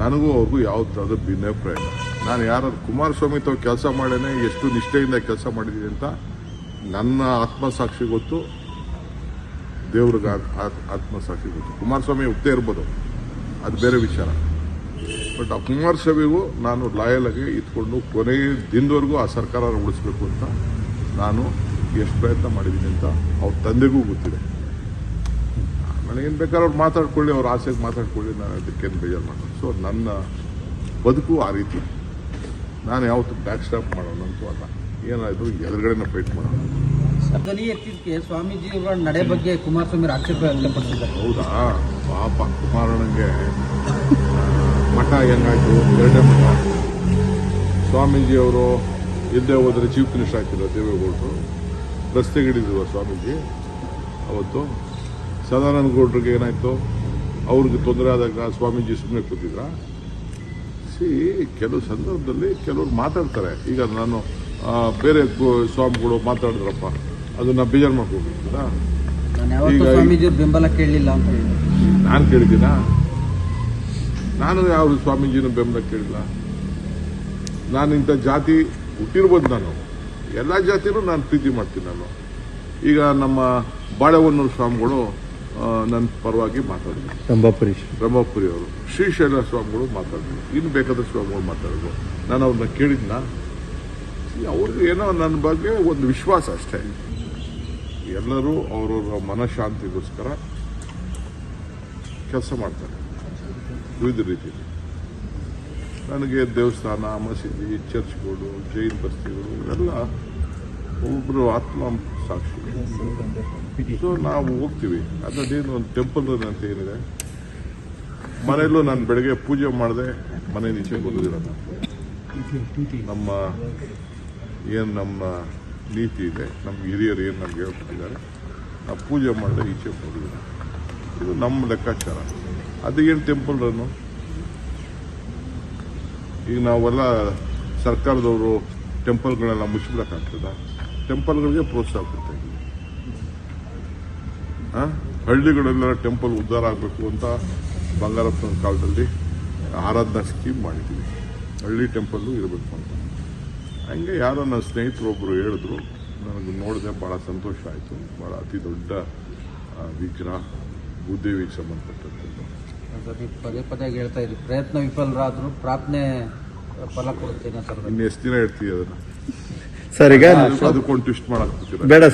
ನನಗೂ ಅವ್ರಿಗೂ ಯಾವ್ದಾದ್ರು ಭಿನ್ನಾಭಿಪ್ರಾಯ ಇಲ್ಲ ನಾನು ಯಾರಾದ್ರೂ ಕುಮಾರಸ್ವಾಮಿ ತಾವು ಕೆಲಸ ಮಾಡೇನೆ ಎಷ್ಟು ನಿಷ್ಠೆಯಿಂದ ಕೆಲಸ ಮಾಡಿದ್ದೀನಿ ಅಂತ ನನ್ನ ಆತ್ಮಸಾಕ್ಷಿ ಗೊತ್ತು. ದೇವ್ರಿಗೆ ಆತ್ಮಸಾಕ್ಷಿ ಗೊತ್ತು. ಕುಮಾರಸ್ವಾಮಿ ಒಪ್ಪದೇ ಇರ್ಬೋದು. ಅದು ಬೇರೆ ವಿಚಾರ. ಬಟ್ ಆ ಕುಮಾರಸ್ವಾಮಿಗೂ ನಾನು ಲಾಯಲ್ ಆಗಿ ಕೊನೆಯ ಕೊನೆ ದಿನದವರೆಗೂ ಆ ಸರ್ಕಾರ ಉಳಿಸ್ಬೇಕು ಅಂತ ನಾನು ಎಷ್ಟು ಪ್ರಯತ್ನ ಮಾಡಿದ್ದೀನಿ ಅಂತ ಅವ್ರ ತಂದೆಗೂ ಗೊತ್ತಿದೆ. ನನಗೇನು ಬೇಕಾದ್ರೆ ಅವ್ರು ಮಾತಾಡ್ಕೊಳ್ಳಿ ಅವ್ರ ಆಸೆಗೆ ಮಾತಾಡ್ಕೊಳ್ಳಿ ನಾನು ಅದಕ್ಕೇನು ಬೇಜಾರು ಮಾಡೋದು ಸೊ ನನ್ನ ಬದುಕು ಆ ರೀತಿ. ನಾನು ಯಾವತ್ತು ಬ್ಯಾಕ್ ಸ್ಟಾಪ್ ಮಾಡೋಣ ಅಂತೂ ಅಲ್ಲ. ಏನಾದರೂ ಎದುರುಗಡೆನ ಫೈಟ್ ಮಾಡೋಣ. ಎತ್ತಿದ್ದಕ್ಕೆ ಸ್ವಾಮೀಜಿ ಅವರ ನಡೆ ಬಗ್ಗೆ ಕುಮಾರಸ್ವಾಮಿ ಆಕ್ಷೇಪ ವ್ಯಕ್ತಪಡಿಸಿದ್ದಾರೆ. ಹೌದಾ? ಪಾಪ ಕುಮಾರಣ್ಣಂಗೆ ಮಠ ಹೆಂಗಾಯ್ತು? ಎರಡನೇ ಮಠ. ಸ್ವಾಮೀಜಿಯವರು ಇಲ್ಲದೆ ಹೋದರೆ ಚೀಫ್ ಮಿನಿಸ್ಟರ್ ಆಗ್ತಿಲ್ಲ ದೇವೇಗೌಡರು ರಸ್ತೆಗಿಡಿದ್ರು ಸ್ವಾಮೀಜಿ ಅವತ್ತು. ಸದಾನಂದ ಗೌಡ್ರಿಗೆ ಏನಾಯ್ತು? ಅವ್ರಿಗೆ ತೊಂದರೆ ಆದಾಗ ಸ್ವಾಮೀಜಿ ಸುಮ್ಮನೆ ಕೂತಿದ್ರ? ಸಿ ಕೆಲವು ಸಂದರ್ಭದಲ್ಲಿ ಕೆಲವರು ಮಾತಾಡ್ತಾರೆ. ಈಗ ನಾನು ಬೇರೆ ಸ್ವಾಮಿಗಳು ಮಾತಾಡಿದ್ರಪ್ಪ. ಅದನ್ನ ಬೇಜಾರು ಯಾವತ್ತೂ ಈಗ- ಸ್ವಾಮೀಜಿ ಬೆಂಬಲ ಕೇಳಲಿಲ್ಲ ಅಂತ ನಾನು ಕೇಳಿದ್ದೀನ? ನಾನು ಯಾವ ಸ್ವಾಮೀಜಿನ ಬೆಂಬಲ ಕೇಳಿಲ್ಲ? ನಾನು ಇಂಥ ಜಾತಿ ಹುಟ್ಟಿರ್ಬೋದು ನಾನು. ಎಲ್ಲ ಜಾತಿನೂ ನಾನು ಪ್ರೀತಿ ಮಾಡ್ತೀನಿ ನಾನು. ಈಗ ನಮ್ಮ ಬಾಳೆಹೊನ್ನೂರು ಸ್ವಾಮಿಗಳು ನನ್ನ ಪರವಾಗಿ ಮಾತಾಡಿದ್ರು. ರಂಭಾಪುರಿ ಬ್ರಹ್ಮಪುರಿ ಅವರು. ಶ್ರೀಶೈಲ ಸ್ವಾಮಿಗಳು ಮಾತಾಡಿದ್ರು. ಇನ್ನು ಬೇಕಾದ ಸ್ವಾಮಿಗಳು ಮಾತಾಡಿದ್ರು ನಾನು ಅವ್ರನ್ನ ಕೇಳಿದ್ನ. ಅವ್ರಿಗೆ ಏನೋ ನನ್ನ ಬಗ್ಗೆ ಒಂದು ವಿಶ್ವಾಸ ಅಷ್ಟೇ. ಎಲ್ಲರೂ ಅವರವರ ಮನಃಶಾಂತಿಗೋಸ್ಕರ ಕೆಲಸ ಮಾಡ್ತಾರೆ. ವಿವಿಧ ರೀತಿಯಲ್ಲಿ. ನನಗೆ ದೇವಸ್ಥಾನ ಮಸೀದಿ ಚರ್ಚ್ಗಳು ಜೈನ್ ಬಸ್ತಿಗಳು ಇವೆಲ್ಲ ಒಬ್ಬರು ಆತ್ಮ ಸಾಕ್ಷಿ. ಸೊ ನಾವು ಹೋಗ್ತೀವಿ. ಅದೇನು ಒಂದು ಟೆಂಪಲ್ ಅಂತ ಏನಿದೆ? ಮನೆಯಲ್ಲೂ ನಾನು ಬೆಳಗ್ಗೆ ಪೂಜೆ ಮಾಡಿದೆ ಮನೆ ಈಚೆ ಬರೋದಿಲ್ಲ ನಮ್ಮ ಏನು ನಮ್ಮ ನೀತಿ ಇದೆ ನಮ್ಮ ಹಿರಿಯರು ಏನು ನಮ್ಗೆ ಹೇಳ್ಕೊಟ್ಟಿದ್ದಾರೆ ನಾವು ಪೂಜೆ ಮಾಡದೆ ಈಚೆ ಬರೋದಿಲ್ಲ ಇದು ನಮ್ಮ ಲೆಕ್ಕಾಚಾರ. ಅದು ಏನು ಟೆಂಪಲ್ ರನ್ನು ಈಗ ನಾವೆಲ್ಲ ಸರ್ಕಾರದವರು ಟೆಂಪಲ್ಗಳೆಲ್ಲ ಮುಚ್ಚಬೇಕಾಗ್ತದ ಟೆಂಪಲ್ಗಳಿಗೆ ಪ್ರೋತ್ಸಾಹ ಕೊಡ್ತಾ ಇದ್ದೀವಿ. ಆ? ಹಳ್ಳಿಗಳೆಲ್ಲ ಟೆಂಪಲ್ ಉದ್ಧಾರ ಆಗಬೇಕು ಅಂತ ಬಂಗಾರಪ್ಪನ ಕಾಲದಲ್ಲಿ ಆರಾಧನಾ ಸ್ಕೀಮ್ ಮಾಡಿದ್ದೀವಿ ಹಳ್ಳಿ ಟೆಂಪಲ್ಲು ಇರಬೇಕು ಅಂತ. ಹಂಗೆ ಯಾರೋ ನನ್ನ ಸ್ನೇಹಿತರು ಒಬ್ಬರು ಹೇಳಿದ್ರು ನನಗೆ ನೋಡಿದೆ ಭಾಳ ಸಂತೋಷ ಆಯಿತು. ಭಾಳ ಅತಿ ದೊಡ್ಡ ವಿಗ್ರಹ ಭೂದೇವಿಗೆ ಸಂಬಂಧಪಟ್ಟದ್ದು ನೀವು ಪದೇ ಪದೇ ಹೇಳ್ತಾ ಇದ್ರು. ಪ್ರಯತ್ನ ವಿಫಲರಾದರೂ ಪ್ರಾರ್ಥನೆ ಫಲ ಕೊಡ್ತೀನಿ ಸರ್ ಇನ್ನು ಎಷ್ಟು ದಿನ ಹೇಳ್ತೀವಿ ಅದನ್ನು? ಸರ್ ಈಗ ಅದಕ್ಕೊಂದು ಟ್ವಿಸ್ಟ್ ಮಾಡಿ ಬೇಡ ಸರ್.